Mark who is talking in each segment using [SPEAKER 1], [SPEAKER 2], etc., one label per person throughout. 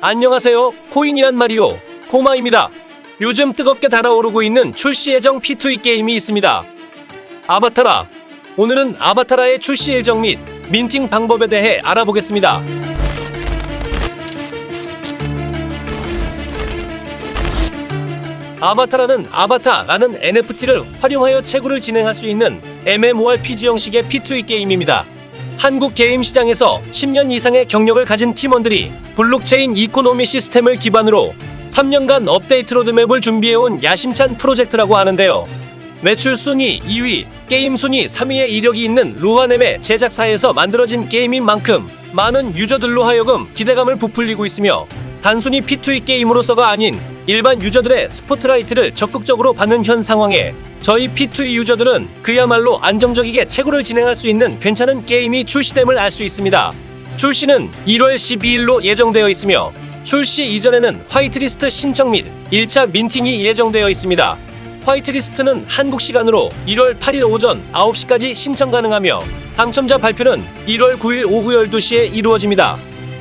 [SPEAKER 1] 안녕하세요. 코인이란 말이요. 코마입니다. 요즘 뜨겁게 달아오르고 있는 출시 예정 P2E 게임이 있습니다. 아바타라. 오늘은 아바타라의 출시 예정 및 민팅 방법에 대해 알아보겠습니다. 아바타라는 아바타라는 NFT를 활용하여 채굴을 진행할 수 있는 MMORPG 형식의 P2E 게임입니다. 한국 게임 시장에서 10년 이상의 경력을 가진 팀원들이 블록체인 이코노미 시스템을 기반으로 3년간 업데이트 로드맵을 준비해온 야심찬 프로젝트라고 하는데요. 매출 순위 2위, 게임 순위 3위의 이력이 있는 루하넴의 제작사에서 만들어진 게임인 만큼 많은 유저들로 하여금 기대감을 부풀리고 있으며 단순히 P2E 게임으로서가 아닌 일반 유저들의 스포트라이트를 적극적으로 받는 현 상황에 저희 P2E 유저들은 그야말로 안정적이게 채굴을 진행할 수 있는 괜찮은 게임이 출시됨을 알 수 있습니다. 출시는 1월 12일로 예정되어 있으며 출시 이전에는 화이트리스트 신청 및 1차 민팅이 예정되어 있습니다. 화이트리스트는 한국 시간으로 1월 8일 오전 9시까지 신청 가능하며 당첨자 발표는 1월 9일 오후 12시에 이루어집니다.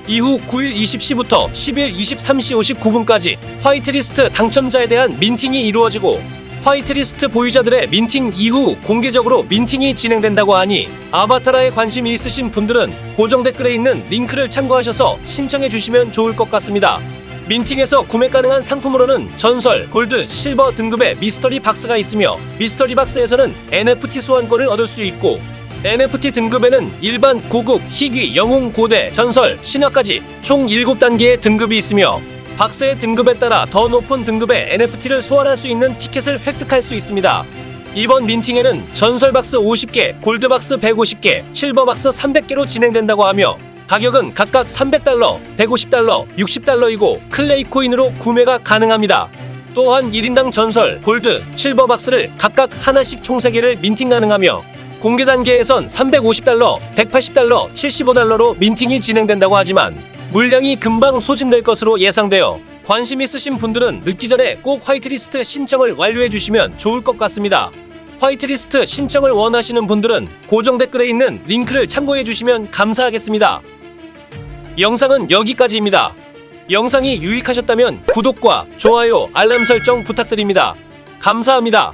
[SPEAKER 1] 이후 9일 20시부터 10일 23시 59분까지 화이트리스트 당첨자에 대한 민팅이 이루어지고 화이트리스트 보유자들의 민팅 이후 공개적으로 민팅이 진행된다고 하니 아바타라에 관심이 있으신 분들은 고정 댓글에 있는 링크를 참고하셔서 신청해 주시면 좋을 것 같습니다. 민팅에서 구매 가능한 상품으로는 전설, 골드, 실버 등급의 미스터리 박스가 있으며 미스터리 박스에서는 NFT 소환권을 얻을 수 있고 NFT 등급에는 일반, 고급, 희귀, 영웅, 고대, 전설, 신화까지 총 7단계의 등급이 있으며 박스의 등급에 따라 더 높은 등급의 NFT를 소환할 수 있는 티켓을 획득할 수 있습니다. 이번 민팅에는 전설 박스 50개, 골드 박스 150개, 실버 박스 300개로 진행된다고 하며 가격은 각각 300달러, 150달러, 60달러이고 클레이 코인으로 구매가 가능합니다. 또한 1인당 전설, 골드, 실버 박스를 각각 하나씩 총 3개를 민팅 가능하며 공개 단계에선 350달러, 180달러, 75달러로 민팅이 진행된다고 하지만 물량이 금방 소진될 것으로 예상되어 관심 있으신 분들은 늦기 전에 꼭 화이트리스트 신청을 완료해 주시면 좋을 것 같습니다. 화이트리스트 신청을 원하시는 분들은 고정 댓글에 있는 링크를 참고해 주시면 감사하겠습니다. 영상은 여기까지입니다. 영상이 유익하셨다면 구독과 좋아요, 알람 설정 부탁드립니다. 감사합니다.